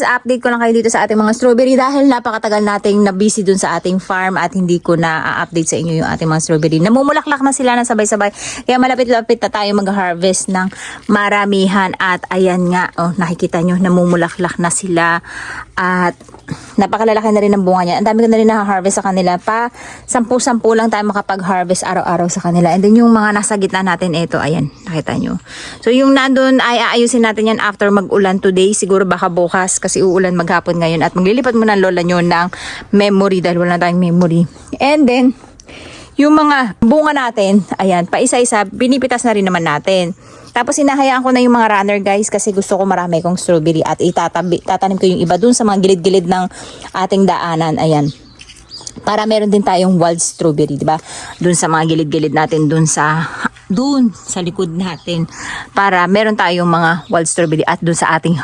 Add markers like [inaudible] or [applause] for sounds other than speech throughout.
guys, update ko lang kayo dito sa ating mga strawberry dahil napakatagal nating na busy dun sa ating farm at hindi ko na update sa inyo yung ating mga strawberry. Namumulaklak na sila na sabay-sabay. Kaya malapit-lapit na tayo mag-harvest ng maramihan at ayan nga, oh, nakikita nyo, namumulaklak na sila at napakalalaki na rin ng bunga niya. Ang dami ko na rin na-harvest sa kanila pa. Sampu-sampu lang tayo makapag-harvest araw-araw sa kanila. And then yung mga nasa gitna natin, ito, ayan, nakita nyo. So yung nandun ay aayusin natin yan after mag-ulan today. Siguro baka bukas kasi uulan maghapon ngayon. At maglilipat muna ang lola nyo ng memory dahil wala na tayong memory. And then, yung mga bunga natin, ayan, pa isa-isa, binipitas na rin naman natin. Tapos hinahayaan ko na yung mga runner guys kasi gusto ko marami kong strawberry at itatabi, tatanim ko yung iba dun sa mga gilid-gilid ng ating daanan. Ayan. Para meron din tayong wild strawberry, di ba? Dun sa mga gilid-gilid natin, dun sa dun sa likod natin para meron tayong mga wild strawberry at dun sa ating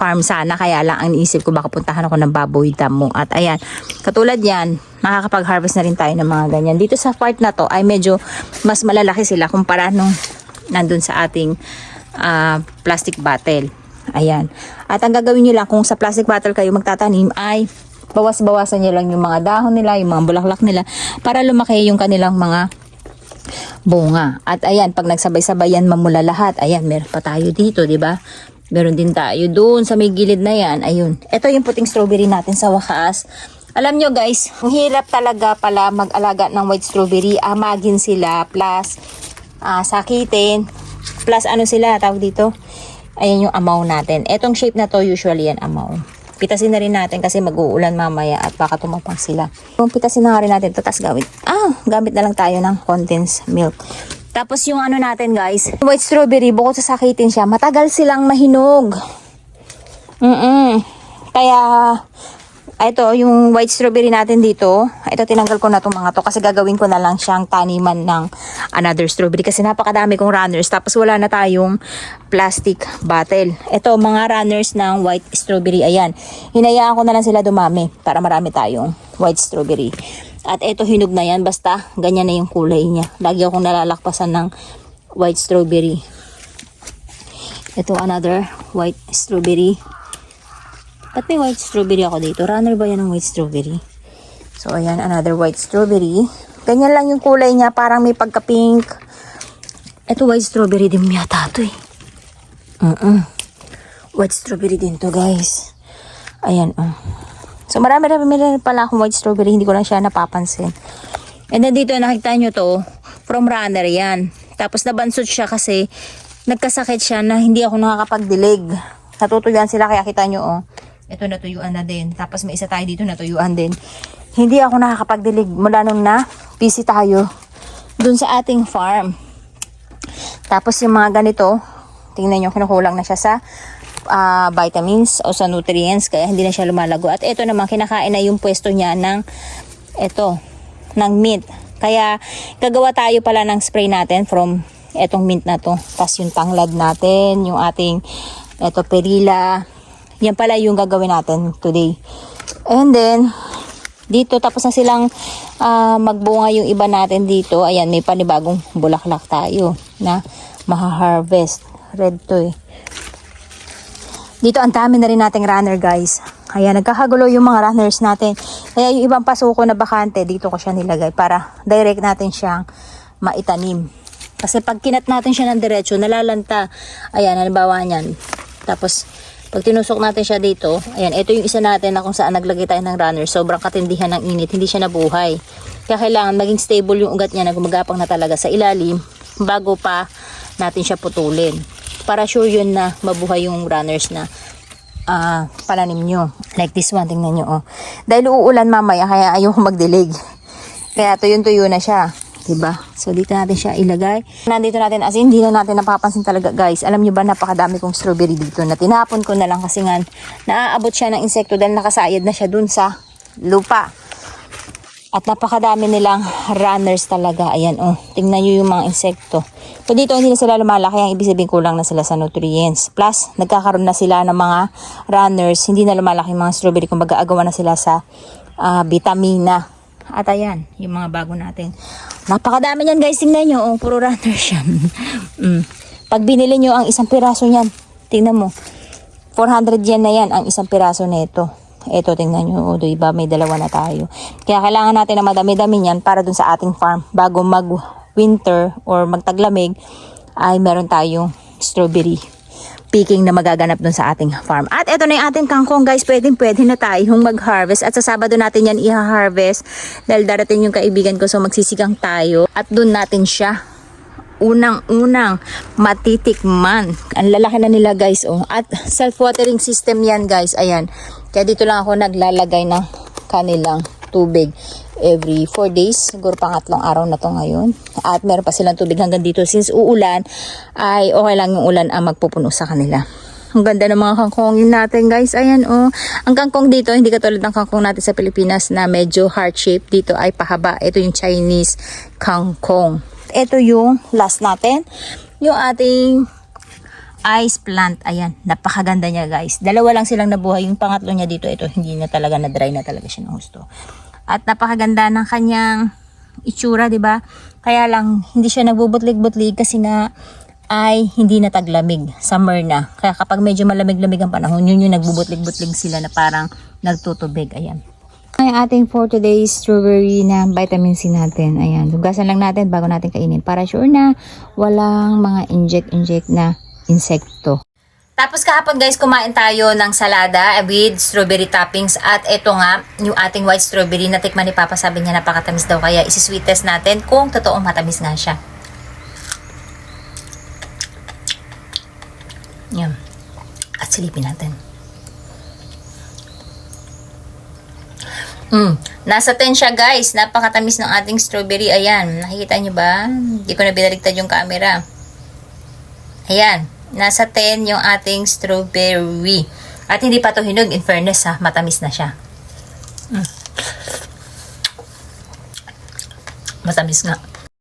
farm sana kaya lang ang iniisip ko baka puntahan ako ng baboy damo at ayan katulad yan makakapag-harvest na rin tayo ng mga ganyan dito sa part na to ay medyo mas malalaki sila kumpara nung nandun sa ating ah, plastic bottle ayan at ang gagawin nyo lang kung sa plastic bottle kayo magtatanim ay bawas-bawasan nyo lang yung mga dahon nila yung mga bulaklak nila para lumaki yung kanilang mga bunga. At ayan, pag nagsabay-sabay yan mamula lahat, ayan, meron pa tayo dito, di ba? Meron din tayo doon sa may gilid na yan. Ayun. Ito yung puting strawberry natin sa wakas. Alam nyo guys, ang hirap talaga pala mag-alaga ng white strawberry. Amagin sila plus ah, sakitin plus ano sila tawag dito. Ayan yung amaw natin. Etong shape na to usually yan amaw. Pitasin na rin natin kasi mag-uulan mamaya at baka tumapang sila. Kung pitasin na rin natin, tatas gamit. Ah, gamit na lang tayo ng condensed milk. Tapos yung ano natin guys, white strawberry, bukod sa sakitin siya, matagal silang mahinog. Mm Kaya, ito, yung white strawberry natin dito, ito tinanggal ko na itong mga to kasi gagawin ko na lang siyang taniman ng another strawberry kasi napakadami kong runners tapos wala na tayong plastic bottle. Ito, mga runners ng white strawberry, ayan. Hinayaan ko na lang sila dumami para marami tayong white strawberry. At ito, hinog na yan, basta ganyan na yung kulay niya. Lagi akong nalalakpasan ng white strawberry. Ito, another white strawberry. Ba't may white strawberry ako dito? Runner ba yan ng white strawberry? So, ayan, another white strawberry. Ganyan lang yung kulay niya, parang may pagka-pink. Ito, white strawberry din yata ito eh. Mm White strawberry din to, guys. Ayan, oh. So, marami na meron pala akong white strawberry. Hindi ko lang siya napapansin. And then dito, nakita nyo to, from runner yan. Tapos nabansot siya kasi nagkasakit siya na hindi ako nakakapagdilig. Natutuyuan sila kaya kita nyo, oh. Ito natuyuan na din. Tapos may isa tayo dito natuyuan din. Hindi ako nakakapagdilig mula nung na busy tayo dun sa ating farm. Tapos yung mga ganito, tingnan nyo, kinukulang na siya sa ah, vitamins o sa nutrients kaya hindi na siya lumalago. At ito naman, kinakain na yung pwesto niya ng ito, ng mint. Kaya gagawa tayo pala ng spray natin from etong mint na to. Tapos yung tanglad natin, yung ating eto perila. Yan pala yung gagawin natin today. And then, dito tapos na silang ah, magbunga yung iba natin dito. Ayan, may panibagong bulaklak tayo na maha-harvest. Red to eh. Dito ang dami na rin nating runner guys. Kaya nagkakagulo yung mga runners natin. Kaya yung ibang pasuko na bakante, dito ko siya nilagay para direct natin siyang maitanim. Kasi pag kinat natin siya ng diretsyo, nalalanta. Ayan, halimbawa niyan. Tapos, pag tinusok natin siya dito, ayan, ito yung isa natin na kung saan naglagay tayo ng runner. Sobrang katindihan ng init, hindi siya nabuhay. Kaya kailangan maging stable yung ugat niya na gumagapang na talaga sa ilalim bago pa natin siya putulin. Para sure yun na mabuhay yung runners na ah pananim nyo. Like this one, tingnan nyo. Oh. Dahil uulan mamaya, kaya ayoko magdilig. Kaya tuyong-tuyo na siya. Diba? So, dito natin siya ilagay. Nandito natin, as in, hindi na natin napapansin talaga, guys. Alam nyo ba, napakadami kong strawberry dito na tinapon ko na lang kasi nga, naaabot siya ng insekto dahil nakasayad na siya dun sa lupa. At napakadami nilang runners talaga. Ayan, oh. Tingnan nyo yung mga insekto. So, dito hindi na sila lumalaki. Ang ibig sabihin kulang na sila sa nutrients. Plus, nagkakaroon na sila ng mga runners. Hindi na lumalaki mga strawberry. Kung agawa na sila sa ah, vitamina. At ayan, yung mga bago natin. Napakadami niyan guys. Tingnan nyo. Oh, puro runners [laughs] yan. mm. Pag binili nyo ang isang piraso niyan, tingnan mo. 400 yen na yan ang isang piraso nito. Ito, tingnan nyo, o, diba, may dalawa na tayo. Kaya kailangan natin na madami-dami yan para dun sa ating farm. Bago mag-winter or magtaglamig, ay meron tayong strawberry picking na magaganap dun sa ating farm. At ito na yung ating kangkong guys, pwedeng pwede na tayong mag-harvest. At sa Sabado natin yan i-harvest dahil darating yung kaibigan ko so magsisigang tayo. At dun natin siya unang-unang matitikman. Ang lalaki na nila guys oh. At self-watering system yan guys. Ayan. Kaya dito lang ako naglalagay ng kanilang tubig every 4 days. Siguro pangatlong araw na to ngayon. At meron pa silang tubig hanggang dito. Since uulan, ay okay lang yung ulan ang magpupuno sa kanila. Ang ganda ng mga kangkongin natin guys. Ayan oh. Ang kangkong dito, hindi katulad ng kangkong natin sa Pilipinas na medyo heart shape. Dito ay pahaba. Ito yung Chinese kangkong. Ito yung last natin. Yung ating ice plant. Ayan, napakaganda niya guys. Dalawa lang silang nabuhay. Yung pangatlo niya dito, ito hindi na talaga na dry na talaga siya ng gusto. At napakaganda ng kanyang itsura, 'di ba? Kaya lang hindi siya nagbubutlig-butlig kasi nga ay hindi na taglamig, summer na. Kaya kapag medyo malamig-lamig ang panahon, yun yung nagbubutlig-butlig sila na parang nagtutubig. Ayan. Ay ating for today's strawberry na vitamin C natin. Ayan, hugasan lang natin bago natin kainin para sure na walang mga inject-inject na insekto. Tapos kahapon guys, kumain tayo ng salada with strawberry toppings at ito nga, yung ating white strawberry na tikman ni Papa sabi niya napakatamis daw kaya isi-sweet test natin kung totoong matamis nga siya. Yan. At silipin natin. Mm, nasa 10 siya guys. Napakatamis ng ating strawberry. Ayan, nakikita nyo ba? Hindi ko na binaligtad yung camera. Ayan, nasa 10 yung ating strawberry. At hindi pa to hinog, in fairness ha, matamis na siya. Mm. Matamis nga.